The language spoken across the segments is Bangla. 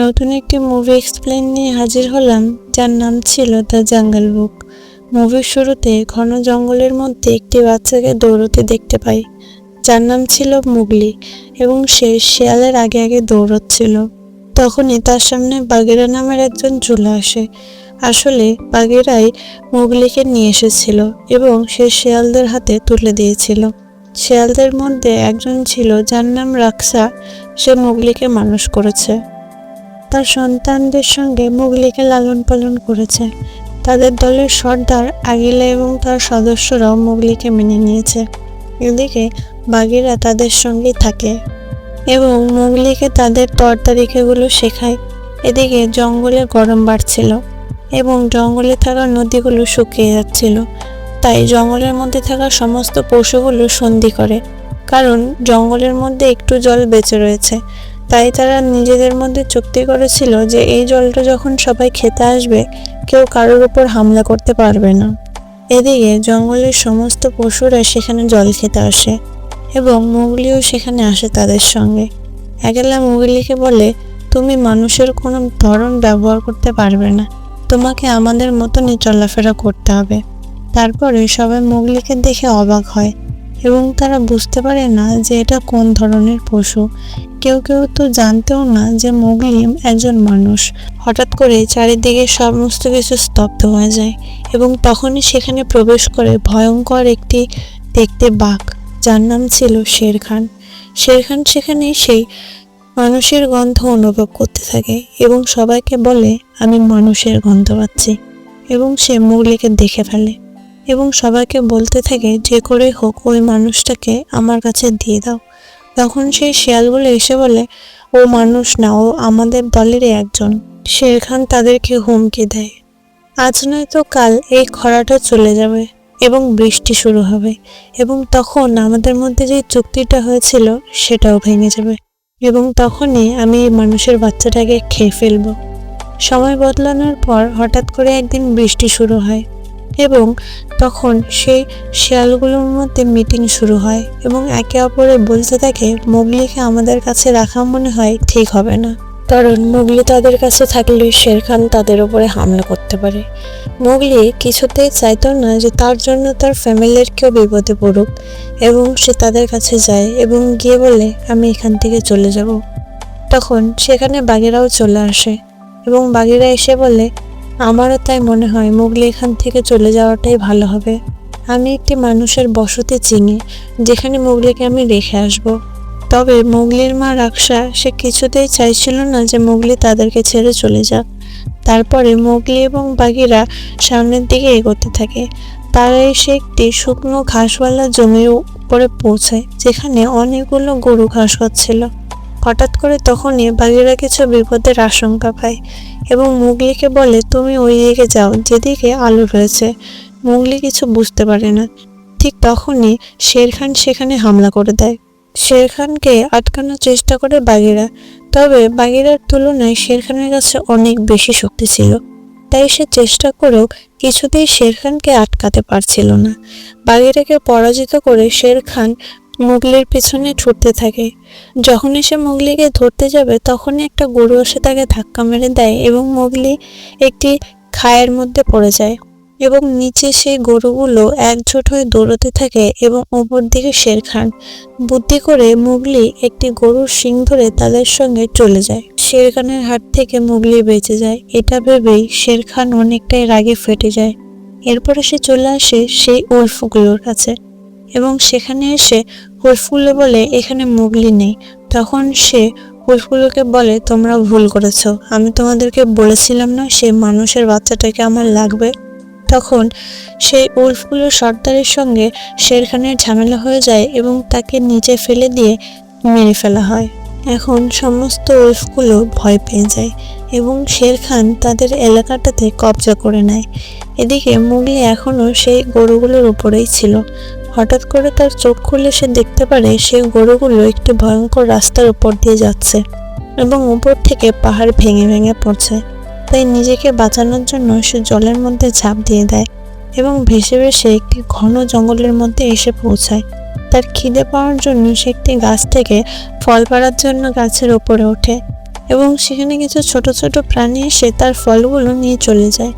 নতুন একটি মুভি এক্সপ্লেন নিয়ে হাজির হলাম, যার নাম ছিল দ্য জাঙ্গল বুক মুভির শুরুতে ঘন জঙ্গলের মধ্যে একটি বাচ্চাকে দৌড়তে দেখতে পাই, যার নাম ছিল মুগলি, এবং সে শিয়ালের আগে আগে দৌড়চ্ছিল। তখনই তার সামনে বাগেরা নামের একজন চলে আসে। আসলে বাগেরাই মুগলিকে নিয়ে এসেছিল এবং সে শিয়ালদের হাতে তুলে দিয়েছিল। শিয়ালদের মধ্যে একজন ছিল যার নাম রাক্সা, সে মুগলিকে মানুষ করেছে। তার সন্তানদের সঙ্গে মুগলিকে লালন পালন করেছে। তাদের দলের সর্দার আগিলা এবং তার সদস্যরাও মুগলিকে মেনে নিয়েছে। এদিকে বাগিরা তাদের সঙ্গেই থাকে এবং মুগলিকে তাদের তরতারিকাগুলো শেখায়। এদিকে জঙ্গলে গরম বাড়ছিল এবং জঙ্গলে থাকা নদীগুলো শুকিয়ে যাচ্ছিল। তাই জঙ্গলের মধ্যে থাকা সমস্ত পশুগুলো সন্ধি করে, কারণ জঙ্গলের মধ্যে একটু জল বেঁচে রয়েছে। তাই তারা নিজেদের মধ্যে চুক্তি করেছিল যে এই জলটা যখন সবাই খেতে আসবে, কেউ কারোর উপর হামলা করতে পারবে না। এদিকে জঙ্গলের সমস্ত পশুরা সেখানে জল খেতে আসে এবং মুগলিও সেখানে আসে তাদের সঙ্গে। একলা মুগলিকে বলে, তুমি মানুষের কোনো ধরন ব্যবহার করতে পারবে না। তোমাকে আমাদের মতনই চলাফেরা করতে হবে। তারপরে সবাই মুগলিকে দেখে অবাক হয়। এবং তারা বুঝতে পারে না যে এটা কোন ধরনের পশু। কেউ কেউ তো জানতেও না যে মোগলি একজন মানুষ। হঠাৎ করে চারিদিকে সমস্ত কিছু স্তব্ধ হয়ে যায় এবং তখনই সেখানে প্রবেশ করে ভয়ঙ্কর একটি দেখতে বাঘ, যার নাম ছিল শের খান শের খান সেখানে সেই মানুষের গন্ধ অনুভব করতে থাকে এবং সবাইকে বলে, আমি মানুষের গন্ধ পাচ্ছি। এবং সে মুগলিকে দেখে ফেলে। এবং সবাইকে বলতে থাকে যে করে হোক ওই মানুষটাকে আমার কাছে দিয়ে দাও। তখন সেই শিয়ালগুলো এসে বলে, ও মানুষ না, ও আমাদের দলেরই একজন। শের খান তাদেরকে হুমকি দেয়। আজ নয়তো কাল এই খরাটা চলে যাবে এবং বৃষ্টি শুরু হবে এবং তখন আমাদের মধ্যে যে চুক্তিটা হয়েছিল সেটাও ভেঙে যাবে। এবং তখনই আমি মানুষের বাচ্চাটাকে খেয়ে ফেলব। সময় বদলানোর পর হঠাৎ করে একদিন বৃষ্টি শুরু হয়। এবং তখন সেই শেয়ালগুলোর মধ্যে মিটিং শুরু হয় এবং একে অপরে বলতে থাকে, মোগলিকে আমাদের কাছে রাখা মনে হয় ঠিক হবে না। কারণ মোগলি তাদের কাছে থাকলে শের খান তাদের উপরে হামলা করতে পারে। মোগলি কিছুতেই চাইত না যে তার জন্য তার ফ্যামিলির কেউ বিপদে পড়ুক এবং সে তাদের কাছে যায় এবং গিয়ে বলে, আমি এখান থেকে চলে যাব। তখন সেখানে বাঘেরাও চলে আসে এবং বাঘেরা এসে বলে আমারও তাই মনে হয় মুগলি এখান থেকে চলে যাওয়াটাই ভালো হবে। আমি একটি মানুষের বসতি চিনি, যেখানে মুগলিকে আমি রেখে আসব। তবে মুগলির মা রাক্সা সে কিছুতেই চাইছিল না যে মুগলি তাদেরকে ছেড়ে চলে যাক। তারপরে মুগলি এবং বাঘিরা সামনের দিকে এগোতে থাকে। তারা এসে একটি শুকনো ঘাসওয়ালা জমির উপরে পৌঁছায়, যেখানে অনেকগুলো গরু ঘাস খাচ্ছিল হঠাৎ করে তখনই বাঘেরা কিছু বিপদের আশঙ্কা পায় এবং মুগলিকে বলে, তুমি ওই দিকে যাও, যেদিকে আলো রয়েছে। মুগলি কিছু বুঝতে পারে না। ঠিক তখনই শের খান সেখানে হামলা করে দেয়। শের খানকে আটকানোর চেষ্টা করে বাঘেরা তবে বাঘেরার তুলনায় শের খানের কাছে অনেক বেশি শক্তি ছিল। তাই সে চেষ্টা করেও কিছুতেই শের খানকে আটকাতে পারছিল না। বাঘেরাকে পরাজিত করে শের খান মুগলির পেছনে ছুটতে থাকে। যখনই সে মুগলিকে ধরতে যাবে, তখনই একটা গরু এসে তাকে ধাক্কা মেরে দেয় এবং মুগলি একটি খায়ের মধ্যে পড়ে যায় এবং নিচে সেই গরুগুলো একজোট হয়ে দৌড়তে থাকে এবং ওপর দিকে শের খান। বুদ্ধি করে মুগলি একটি গরুর শিং ধরে তাদের সঙ্গে চলে যায়। শের খানের হাত থেকে মুগলি বেঁচে যায়। এটা ভেবেই শের খান অনেকটাই রাগে ফেটে যায়। এরপরে সে চলে আসে সেই উল্ফগুলোর কাছে। এবং সেখানে এসে হুলফুলো বলে, এখানে মুগলি নেই। তখন সে হুলফুলোকে বলে, তোমরা ভুল করেছ। আমি তোমাদেরকে বলেছিলাম না সে মানুষের বাচ্চাটাকে আমার লাগবে? তখন সেই উল্ফগুলো সর্দারের সঙ্গে শেরখানের ঝামেলা হয়ে যায় এবং তাকে নিচে ফেলে দিয়ে মেরে ফেলা হয়। এখন সমস্ত উল্ফগুলো ভয় পেয়ে যায় এবং শের খান তাদের এলাকাটাতে কবজা করে নেয়। এদিকে মুগলি এখনও সেই গরুগুলোর উপরেই ছিল। হঠাৎ করে তার চোখ খুলে সে দেখতে পারে সে গরুগুলো একটি ভয়ঙ্কর রাস্তার উপর দিয়ে যাচ্ছে এবং উপর থেকে পাহাড় ভেঙে ভেঙে পড়ছে। তাই নিজেকে বাঁচানোর জন্য সে জলের মধ্যে ঝাঁপ দিয়ে দেয় এবং ভেসে ভেসে একটি ঘন জঙ্গলের মধ্যে এসে পৌঁছায়। তার খিদে পাওয়ার জন্য সে একটি গাছ থেকে ফল পাড়ার জন্য গাছের ওপরে ওঠে এবং সেখানে কিছু ছোট ছোট প্রাণী এসে তার ফলগুলো নিয়ে চলে যায়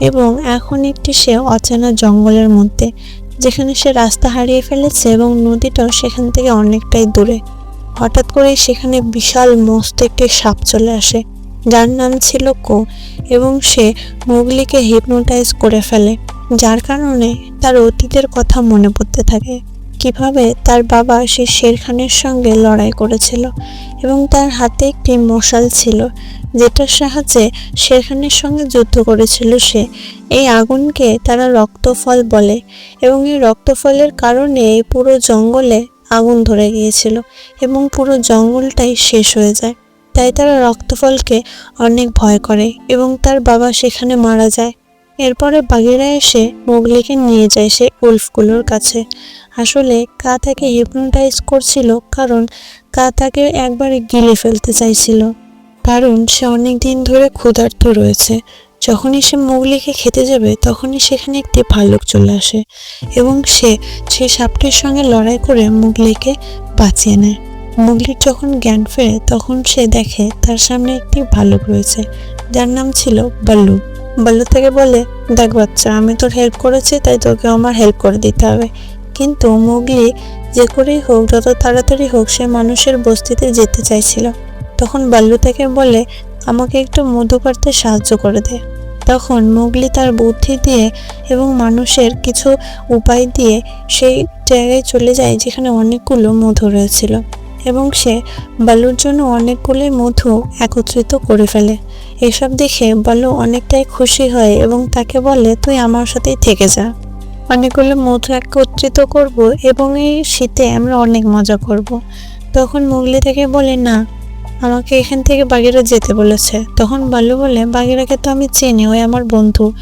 এবং এখন একটি সে অচেনা জঙ্গলের মধ্যে যেখানে সে রাস্তা হারিয়ে ফেলেছে এবং নদীটাও সেখান থেকে অনেকটাই দূরে। হঠাৎ করে সেখানে বিশাল মস্ত একটি সাপ চলে আসে। যার নাম ছিল কো এবং সে মোগলিকে হিপনোটাইজ করে ফেলে, যার কারণে তার অতীতের কথা মনে পড়তে থাকে। কীভাবে তার বাবা সে শেরখানের সঙ্গে লড়াই করেছিল এবং তার হাতে একটি মশাল ছিল যেটার সাহায্যে শেরখানের সঙ্গে যুদ্ধ করেছিল সে। এই আগুনকে তারা রক্তফল বলে এবং এই রক্তফলের কারণে এই পুরো জঙ্গলে আগুন ধরে গিয়েছিল এবং পুরো জঙ্গলটাই শেষ হয়ে যায়। তাই তারা রক্তফলকে অনেক ভয় করে এবং তার বাবা সেখানে মারা যায়। এরপরে বাঘেরা এসে মোগলিকে নিয়ে যায় সে উল্ফগুলোর কাছে। আসলে কা তাকে হিপনোটাইজ করছিল কারণ কা তাকে একবারে গিলে ফেলতে চাইছিল। কারণ সে অনেক দিন ধরে ক্ষুধার্ত রয়েছে। যখনই সে মোগলিকে খেতে যাবে তখনই সেখানে একটি ভালুক চলে আসে এবং সে সেই সাপটির সঙ্গে লড়াই করে মুগলিকে বাঁচিয়ে নেয়। মুগলির যখন জ্ঞান ফেরে তখন সে দেখে তার সামনে একটি ভালুক রয়েছে যার নাম ছিল বাল্লু বাল্লু থেকে বলে, দেখ বাচ্চা, আমি তোর হেল্প করেছি, তাই তোকে আমার হেল্প করে দিতে হবে। কিন্তু মুগলি যে করেই হোক, যত তাড়াতাড়ি হোক, সে মানুষের বস্তিতে যেতে চাইছিল। তখন বাল্লু থেকে বলে, আমাকে একটু মধু কাটতে সাহায্য করে দে। তখন মুগলি তার বুদ্ধি দিয়ে এবং মানুষের কিছু উপায় দিয়ে সেই জায়গায় চলে যায়, যেখানে অনেকগুলো মধু রয়েছিল। এবং সে বালুর জন্য অনেকগুলোই মধু একত্রিত করে ফেলে। এসব দেখে বালু অনেকটাই খুশি হয় এবং তাকে বলে, তুই আমার সাথেই থেকে যা। অনেকগুলো মধু একত্রিত করব এবং এই শীতে আমরা অনেক মজা করব। তখন মুগলি থেকে বলে, না, আমাকে এখান থেকে বাগেরা যেতে বলেছে। তখন বালু বলে, বাগেরাকে তো আমি চিনি, ওই আমার বন্ধু।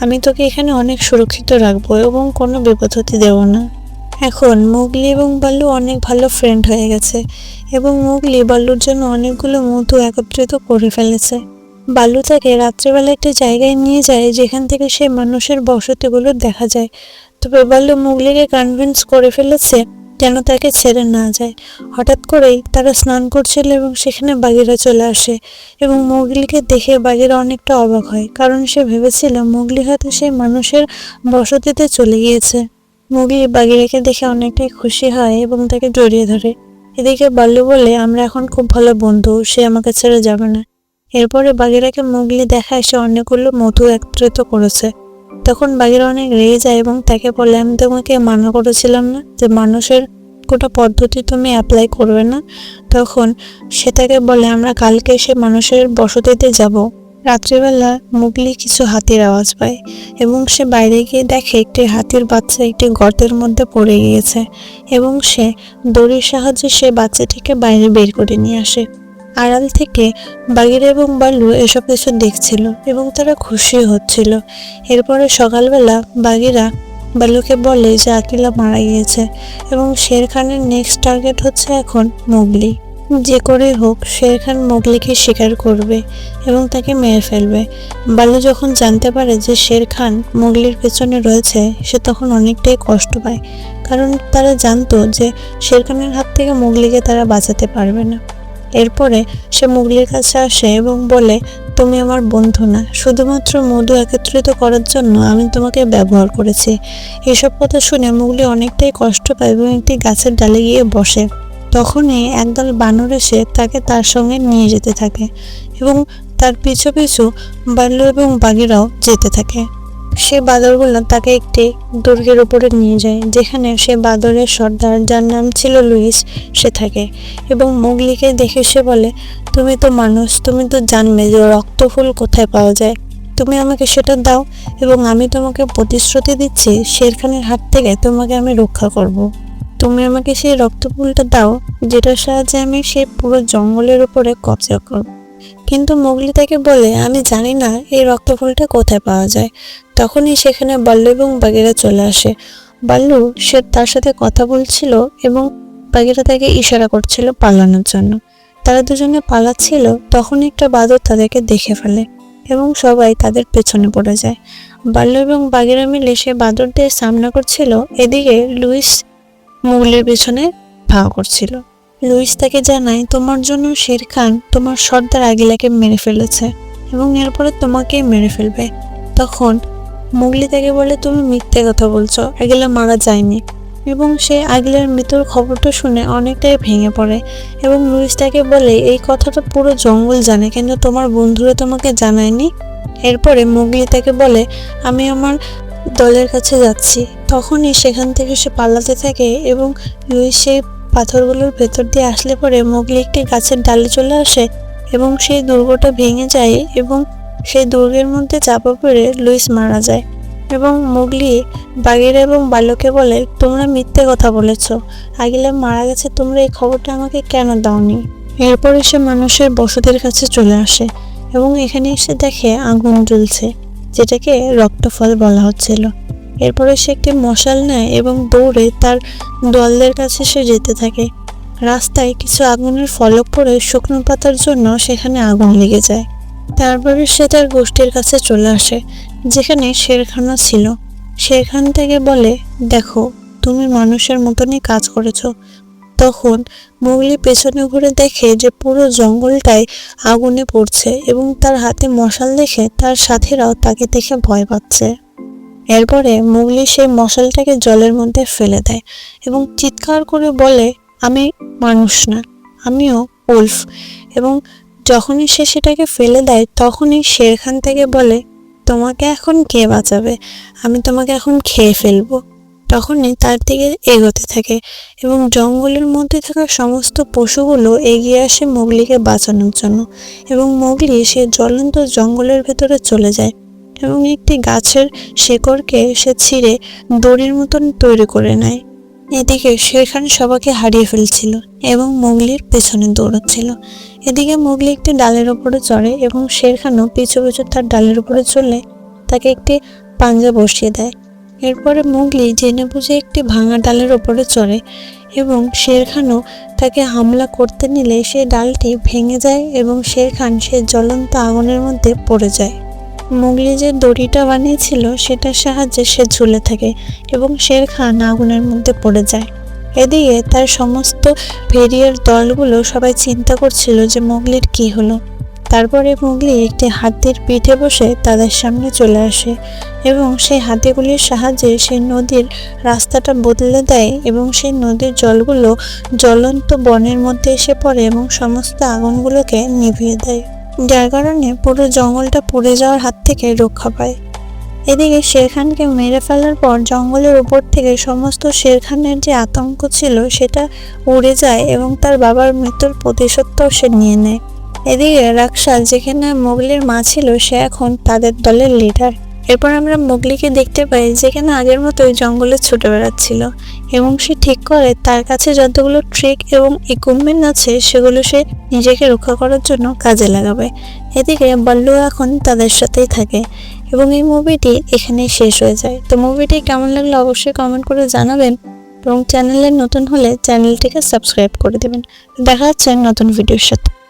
আমি তোকে এখানে অনেক সুরক্ষিত রাখব এবং কোনো বিপদ হতে দেবো না। এখন মুগলি এবং বাল্লু অনেক ভালো ফ্রেন্ড হয়ে গেছে এবং মুগলি বাল্লুর জন্য অনেকগুলো মধু একত্রিত করে ফেলেছে। বাল্লু তাকে রাত্রেবেলা একটা জায়গায় নিয়ে যায় যেখান থেকে সে মানুষের বসতিগুলো দেখা যায়। তবে বাল্লু মুগলিকে কনভিন্স করে ফেলেছে যেন তাকে ছেড়ে না যায়। হঠাৎ করেই তারা স্নান করছিল এবং সেখানে বাঘেরা চলে আসে এবং মুগলিকে দেখে বাঘেরা অনেকটা অবাক হয়, কারণ সে ভেবেছিল মুগলি হয়তো সেই মানুষের বসতিতে চলে গিয়েছে। মুগলি বাগিরাকে দেখে অনেকটাই খুশি হয় এবং তাকে জড়িয়ে ধরে। এদিকে বাল্লু বলে, আমরা এখন খুব ভালো বন্ধু, সে আমাকে ছেড়ে যাবে না। এরপরে বাগিরাকে মুগলি দেখায় সে অনেকগুলো মধু একত্রিত করেছে। তখন বাগিরা অনেক রেগে যায় এবং তাকে বলে, আমি তোমাকে মানা করেছিলাম না যে মানুষের কোনো পদ্ধতি তুমি অ্যাপ্লাই করবে না। তখন সে তাকে বলে, আমরা কালকে সে মানুষের বসতিতে যাব। রাত্রিবেলা মুগলি কিছু হাতির আওয়াজ পায় এবং সে বাইরে গিয়ে দেখে একটি হাতির বাচ্চা একটি গর্তের মধ্যে পড়ে গিয়েছে এবং সে দড়ির সাহায্যে সে বাচ্চাটিকে বাইরে বের করে নিয়ে আসে। আড়াল থেকে বাগিরা এবং বাল্লু এসব কিছু দেখছিল এবং তারা খুশি হচ্ছিল। এরপরে সকালবেলা বাগিরা বাল্লুকে বলে যে আকিলা মারা গিয়েছে এবং শের খানের নেক্সট টার্গেট হচ্ছে এখন মুগলি। যে করে হোক শের খান মোগলিকে শিকার করবে এবং তাকে মেরে ফেলবে। বালু যখন জানতে পারে যে শের খান মোগলির পেছনে রয়েছে, সে তখন অনেকটাই কষ্ট পায়। কারণ তারা জানতো যে শের খানের হাত থেকে মোগলিকে তারা বাঁচাতে পারবে না। এরপরে সে মুগলির কাছে আসে এবং বলে, তুমি আমার বন্ধু না। শুধুমাত্র মধু একত্রিত করার জন্য আমি তোমাকে ব্যবহার করেছি। এসব কথা শুনে মুগলি অনেকটাই কষ্ট পায় এবং একটি গাছের ডালে গিয়ে বসে। তখনই একদল বানর এসে তাকে তার সঙ্গে নিয়ে যেতে থাকে এবং তার পিছু পিছু বাল্য এবং বাঘেরাও যেতে থাকে সে বাদরগুলো তাকে একটি দুর্গের উপরে নিয়ে যায়, যেখানে সে বাদরের সর্দার, যার নাম ছিল লুইস, সে থাকে এবং মুগলিকে দেখে সে বলে, তুমি তো মানুষ, তুমি তো জানবে যে রক্তফুল কোথায় পাওয়া যায় তুমি আমাকে সেটা দাও এবং আমি তোমাকে প্রতিশ্রুতি দিচ্ছি শেরখানের হাত থেকে তোমাকে আমি রক্ষা করব। তুমি আমাকে সেই রক্তফুলটা দাও, যেটার সাহায্যে আমি সেই পুরো জঙ্গলের উপরে কবজা করব। কিন্তু মোগলি তাকে বলে, আমি জানি না এই রক্তফুলটা কোথায় পাওয়া যায়। তখনই সেখানে বাল্লু এবং বাগেরা চলে আসে। বাল্লু, সে তার সাথে কথা বলছিল এবং বাগেরা তাকে ইশারা করছিল পালানোর জন্য। তারা দুজনে পালাচ্ছিল তখন একটা বাদর তাদেরকে দেখে ফেলে এবং সবাই তাদের পেছনে পড়ে যায়। বাল্য এবং বাগেরা মিলে সে বাদরদের সামনা করছিল। এদিকে লুইস মুগলির পেছনে ভাও করছিল। লুইস তাকে জানায়, তোমার জন্য শের খান তোমার সর্দার আগিলাকে মেরে ফেলেছে এবং এরপরে তোমাকেই মেরে ফেলবে। তখন মুগলি তাকে বলে, তুমি মিথ্যে কথা বলছো, আগিলা মারা যায়নি। এবং সে আগিলার মৃত্যুর খবরটা শুনে অনেকটাই ভেঙে পড়ে এবং লুইস তাকে বলে, এই কথাটা পুরো জঙ্গল জানে কিন্তু তোমার বন্ধুরা তোমাকে জানায়নি? এরপরে মুগলি তাকে বলে, আমি আমার দলের কাছে যাচ্ছি। তখনই সেখান থেকে সে পালাতে থাকে এবং লুইস সেই পাথরগুলোর ভেতর দিয়ে আসলে পরে মোগলি একটি গাছের ডালে চলে আসে এবং সেই দুর্গটা ভেঙে যায় এবং সেই দুর্গের মধ্যে চাপা পড়ে লুইস মারা যায় এবং মোগলি বাগিরা এবং বালকে বলে, তোমরা মিথ্যে কথা বলেছ। আগিলা মারা গেছে, তোমরা এই খবরটা আমাকে কেন দাওনি? এরপরে সে মানুষের বসতির কাছে চলে আসে এবং এখানে এসে দেখে আগুন জ্বলছে। যেটাকে রক্তফল বলা হচ্ছিল। এরপরে সে একটি মশাল নেয় এবং দৌড়ে তার দলদের কাছে সে যেতে থাকে। রাস্তায় কিছু আগুনের ফলক পড়ে শুকনো পাতার জন্য সেখানে আগুন লেগে যায়। তারপরে সে তার গোষ্ঠীর কাছে চলে আসে, যেখানে শেরখানা ছিল। শেরখান থেকে বলে, দেখো, তুমি মানুষের মতনই কাজ করেছ। তখন মুগলি পেছনে ঘুরে দেখে যে পুরো জঙ্গলটাই আগুনে পড়ছে এবং তার হাতে মশাল দেখে তার সাথীরাও তাকে দেখে ভয় পাচ্ছে। এরপরে মুগলি সেই মশালটাকে জলের মধ্যে ফেলে দেয় এবং চিৎকার করে বলে, আমি মানুষ না, আমিও উলফ। এবং যখনই সে সেটাকে ফেলে দেয়, তখনই শেরখান থেকে বলে, তোমাকে এখন কে বাঁচাবে? আমি তোমাকে এখন খেয়ে ফেলব। তখনই তার দিকে এগোতে থাকে এবং জঙ্গলের মধ্যে থাকা সমস্ত পশুগুলো এগিয়ে আসে মোগলিকে বাঁচানোর জন্য এবং মোগলি সে জ্বলন্ত জঙ্গলের ভেতরে চলে যায় এবং একটি গাছের শেকড়কে সে ছিঁড়ে দড়ির মতন তৈরি করে নেয়। এদিকে শেরখান সবাইকে হারিয়ে ফেলছিল এবং মোগলির পেছনে দৌড়াচ্ছিল। এদিকে মোগলি একটি ডালের উপরে চড়ে এবং শেরখানও পিছু পিছু তার ডালের উপরে চলে তাকে একটি পাঞ্জা বসিয়ে দেয়। এরপরে মোগলি জেনে বুঝে একটি ভাঙা ডালের ওপরে চড়ে এবং শেরখানও তাকে হামলা করতে নিলে সে ডালটি ভেঙে যায় এবং শেরখান সে জ্বলন্ত আগুনের মধ্যে পড়ে যায়। মুগলি যে দড়িটা বানিয়েছিল, সেটার সাহায্যে সে ঝুলে থাকে এবং শের খান আগুনের মধ্যে পড়ে যায়। এদিকে তার সমস্ত ভেরিয়ার দলগুলো সবাই চিন্তা করছিল যে মোগলির কি হলো। তারপরে মুগলি একটি হাতির পিঠে বসে তাদের সামনে চলে আসে এবং সেই হাতিগুলির সাহায্যে সেই নদীর রাস্তাটা বদলে দেয় এবং সেই নদীর জলগুলো জ্বলন্ত বনের মধ্যে এসে পড়ে এবং সমস্ত আগুনগুলোকে নিভিয়ে দেয়, যার কারণে পুরো জঙ্গলটা পুড়ে যাওয়ার হাত থেকে রক্ষা পায়। এদিকে শেরখানকে মেরে ফেলার পর জঙ্গলের উপর থেকে সমস্ত শেরখানের যে আতঙ্ক ছিল সেটা উড়ে যায় এবং তার বাবার মৃত্যুর প্রতিশোধটাও সে নিয়ে নেয়। এদিকে রাকসাল, যেখানে মোগলির মা ছিল, সে এখন তাদের দলের লিডার এরপর আমরা মোগলিকে দেখতে পাই, যেখানে আগের মতোই জঙ্গলে ছুটে বেড়াচ্ছিল। এবং সে ঠিক করে, তার কাছে যতগুলো ট্রিক এবং ইকুইপমেন্ট আছে, সেগুলো সে নিজেকে রক্ষা করার জন্য কাজে লাগাবে। এদিকে বল্লু এখন তাদের সাথেই থাকে। এবং এই মুভিটি এখানেই শেষ হয়ে যায়। তো মুভিটি কেমন লাগল অবশ্যই কমেন্ট করে জানাবেন। এবং চ্যানেলে নতুন হলে চ্যানেলটিকে সাবস্ক্রাইব করে দেবেন। দেখা যাচ্ছে নতুন ভিডিওর সাথে।